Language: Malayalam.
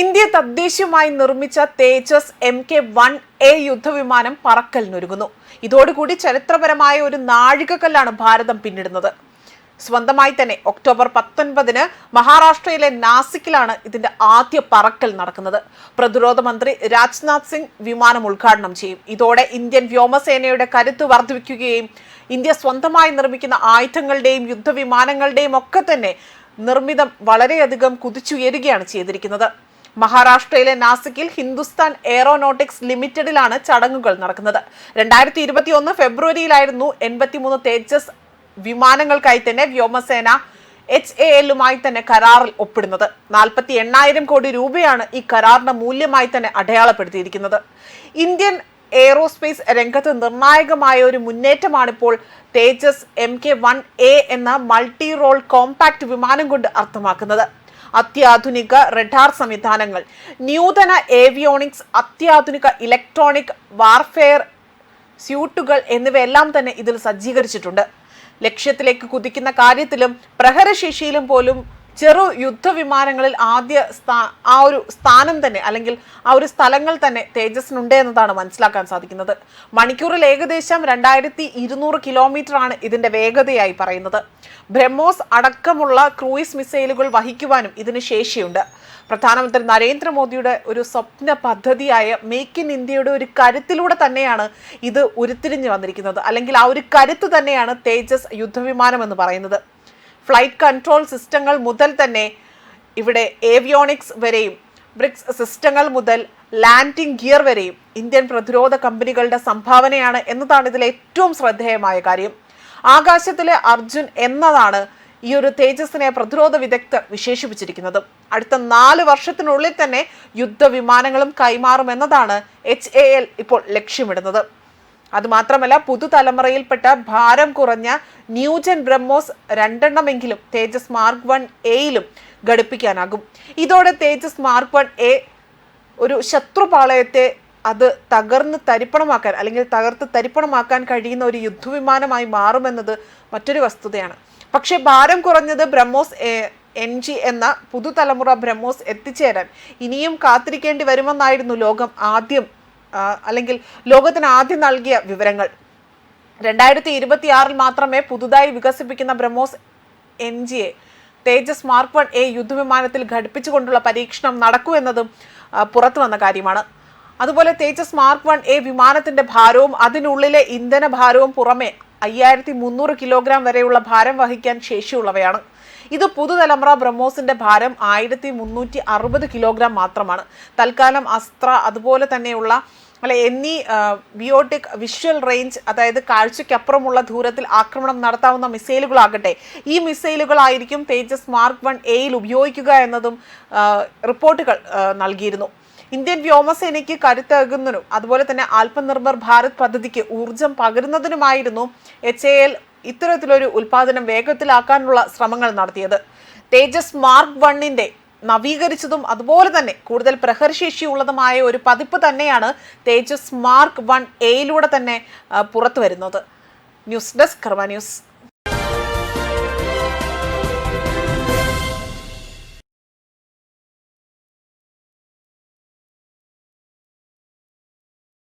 ഇന്ത്യ തദ്ദേശീയമായി നിർമ്മിച്ച Tejas M K one A യുദ്ധവിമാനം പറക്കലിനൊരുങ്ങുന്നു. ഇതോടുകൂടി ചരിത്രപരമായ ഒരു നാഴികക്കല്ലാണ് ഭാരതം പിന്നിടുന്നത്. സ്വന്തമായി തന്നെ ഒക്ടോബർ പത്തൊൻപതിന് മഹാരാഷ്ട്രയിലെ നാസിക്കിലാണ് ഇതിന്റെ ആദ്യ പറക്കൽ നടക്കുന്നത്. പ്രതിരോധ മന്ത്രി രാജ്നാഥ് സിംഗ് വിമാനം ഉദ്ഘാടനം ചെയ്യും. ഇതോടെ ഇന്ത്യൻ വ്യോമസേനയുടെ കരുത്ത് വർദ്ധിപ്പിക്കുകയും ഇന്ത്യ സ്വന്തമായി നിർമ്മിക്കുന്ന ആയുധങ്ങളുടെയും യുദ്ധവിമാനങ്ങളുടെയും ഒക്കെ തന്നെ നിർമ്മിതം വളരെയധികം കുതിച്ചുയരുകയാണ് ചെയ്തിരിക്കുന്നത്. മഹാരാഷ്ട്രയിലെ നാസിക്കിൽ ഹിന്ദുസ്ഥാൻ എയറോനോട്ടിക്സ് ലിമിറ്റഡിലാണ് ചടങ്ങുകൾ നടക്കുന്നത്. രണ്ടായിരത്തി ഇരുപത്തി ഒന്ന് ഫെബ്രുവരിയിലായിരുന്നു എൺപത്തിമൂന്ന് തേജസ് വിമാനങ്ങൾക്കായി തന്നെ വ്യോമസേന എച്ച് എ എല്ലുമായി തന്നെ കരാറിൽ ഒപ്പിടുന്നത്. നാൽപ്പത്തി എണ്ണായിരം കോടി രൂപയാണ് ഈ കരാറിന്റെ മൂല്യമായി തന്നെ അടയാളപ്പെടുത്തിയിരിക്കുന്നത്. ഇന്ത്യൻ എയറോസ്പേസ് രംഗത്ത് നിർണായകമായ ഒരു മുന്നേറ്റമാണിപ്പോൾ Tejas M K one A എന്ന മൾട്ടി റോൾ കോമ്പാക്ട് വിമാനം കൊണ്ട് അർത്ഥമാക്കുന്നത്. അത്യാധുനിക റഡാർ സംവിധാനങ്ങൾ നൂതന ഏവിയോണിക്സ് അത്യാധുനിക ഇലക്ട്രോണിക് വാർഫെയർ സ്യൂട്ടുകൾ എന്നിവയെല്ലാം തന്നെ ഇതിൽ സജ്ജീകരിച്ചിട്ടുണ്ട്. ലക്ഷ്യത്തിലേക്ക് കുതിക്കുന്ന കാര്യത്തിലും പ്രഹരശേഷിയിലും പോലും ചെറു യുദ്ധവിമാനങ്ങളിൽ ആദ്യ സ്ഥാ ആ ഒരു സ്ഥാനം തന്നെ അല്ലെങ്കിൽ ആ ഒരു സ്ഥലങ്ങൾ തന്നെ തേജസ്സിനുണ്ട് എന്നതാണ് മനസ്സിലാക്കാൻ സാധിക്കുന്നത്. മണിക്കൂറിൽ ഏകദേശം രണ്ടായിരത്തി ഇരുന്നൂറ് കിലോമീറ്റർ ആണ് ഇതിന്റെ വേഗതയായി പറയുന്നത്. ബ്രഹ്മോസ് അടക്കമുള്ള ക്രൂയിസ് മിസൈലുകൾ വഹിക്കുവാനും ഇതിന് ശേഷിയുണ്ട്. പ്രധാനമന്ത്രി നരേന്ദ്രമോദിയുടെ ഒരു സ്വപ്ന പദ്ധതിയായ മേക്ക് ഇൻ ഇന്ത്യയുടെ ഒരു കരുത്തിലൂടെ തന്നെയാണ് ഇത് ഉരുത്തിരിഞ്ഞു വന്നിരിക്കുന്നത്. അല്ലെങ്കിൽ ആ ഒരു കരുത്ത് തന്നെയാണ് തേജസ് യുദ്ധവിമാനം എന്ന് പറയുന്നത്. ഫ്ലൈറ്റ് കൺട്രോൾ സിസ്റ്റങ്ങൾ മുതൽ തന്നെ ഇവിടെ ഏവിയോണിക്സ് വരെയും ബ്രിക്സ് സിസ്റ്റങ്ങൾ മുതൽ ലാൻഡിംഗ് ഗിയർ വരെയും ഇന്ത്യൻ പ്രതിരോധ കമ്പനികളുടെ സംഭാവനയാണ് എന്നതാണ് ഇതിലെ ഏറ്റവും ശ്രദ്ധേയമായ കാര്യം. ആകാശത്തിലെ അർജുൻ എന്നതാണ് ഈ ഒരു തേജസ്സിനെ പ്രതിരോധ വിദഗ്ധർ വിശേഷിപ്പിച്ചിരിക്കുന്നത്. അടുത്ത നാല് വർഷത്തിനുള്ളിൽ തന്നെ യുദ്ധവിമാനങ്ങളും കൈമാറുമെന്നതാണ് എച്ച് എ എൽ ഇപ്പോൾ ലക്ഷ്യമിടുന്നത്. അതുമാത്രമല്ല പുതുതലമുറയിൽപ്പെട്ട ഭാരം കുറഞ്ഞ ന്യൂജൻ ബ്രഹ്മോസ് രണ്ടെണ്ണമെങ്കിലും തേജസ് മാർക്ക് വൺ എയിലും ഘടിപ്പിക്കാനാകും. ഇതോടെ തേജസ് മാർക്ക് വൺ എ ഒരു ശത്രുപാളയത്തെ അത് തകർന്ന് തരിപ്പണമാക്കാൻ അല്ലെങ്കിൽ തകർത്ത് തരിപ്പണമാക്കാൻ കഴിയുന്ന ഒരു യുദ്ധവിമാനമായി മാറുമെന്നത് മറ്റൊരു വസ്തുതയാണ്. പക്ഷേ ഭാരം കുറഞ്ഞത് ബ്രഹ്മോസ് എൻ ജി എന്ന പുതുതലമുറ ബ്രഹ്മോസ് എത്തിച്ചേരാൻ ഇനിയും കാത്തിരിക്കേണ്ടി വരുമെന്നായിരുന്നു ലോകം ആദ്യം അല്ലെങ്കിൽ ലോകത്തിന് ആദ്യം നൽകിയ വിവരങ്ങൾ. രണ്ടായിരത്തി ഇരുപത്തി ആറിൽ മാത്രമേ പുതുതായി വികസിപ്പിക്കുന്ന BrahMos N G A Tejas mark one A യുദ്ധവിമാനത്തിൽ ഘടിപ്പിച്ചുകൊണ്ടുള്ള പരീക്ഷണം നടക്കൂ എന്നതും പുറത്തു വന്ന കാര്യമാണ്. അതുപോലെ തേജസ് മാർക്ക് വൺ എ വിമാനത്തിന്റെ ഭാരവും അതിനുള്ളിലെ ഇന്ധന ഭാരവും പുറമെ അയ്യായിരത്തി മുന്നൂറ് കിലോഗ്രാം വരെയുള്ള ഭാരം വഹിക്കാൻ ശേഷിയുള്ളവയാണ്. ഇത് പുതുതലമുറ ബ്രഹ്മോസിന്റെ ഭാരം ആയിരത്തി മുന്നൂറ്റി അറുപത് കിലോഗ്രാം മാത്രമാണ്. തൽക്കാലം അസ്ത്ര അതുപോലെ തന്നെയുള്ള അല്ലെ എന്നീ ബിയോട്ടിക് വിഷ്വൽ റേഞ്ച് അതായത് കാഴ്ചയ്ക്കപ്പുറമുള്ള ദൂരത്തിൽ ആക്രമണം നടത്താവുന്ന മിസൈലുകളാകട്ടെ ഈ മിസൈലുകളായിരിക്കും തേജസ് മാർക്ക് വൺ എയിൽ ഉപയോഗിക്കുക എന്നതും റിപ്പോർട്ടുകൾ നൽകിയിരുന്നു. ഇന്ത്യൻ വ്യോമസേനയ്ക്ക് കരുത്തേകുന്നതിനും അതുപോലെ തന്നെ ആത്മനിർഭർ ഭാരത് പദ്ധതിക്ക് ഊർജം പകരുന്നതിനുമായിരുന്നു എച്ച് എ എൽ ഇത്തരത്തിലൊരു ഉൽപാദനം വേഗത്തിലാക്കാനുള്ള ശ്രമങ്ങൾ നടത്തിയത്. തേജസ് മാർക്ക് വണ്ണിന്റെ നവീകരിച്ചതും അതുപോലെ തന്നെ കൂടുതൽ പ്രഹരശേഷിയുള്ളതുമായ ഒരു പതിപ്പ് തന്നെയാണ് തേജസ് മാർക്ക് വൺ എയിലൂടെ തന്നെ പുറത്തു വരുന്നത് ന്യൂസ് ഡെസ്ക് ന്യൂസ്.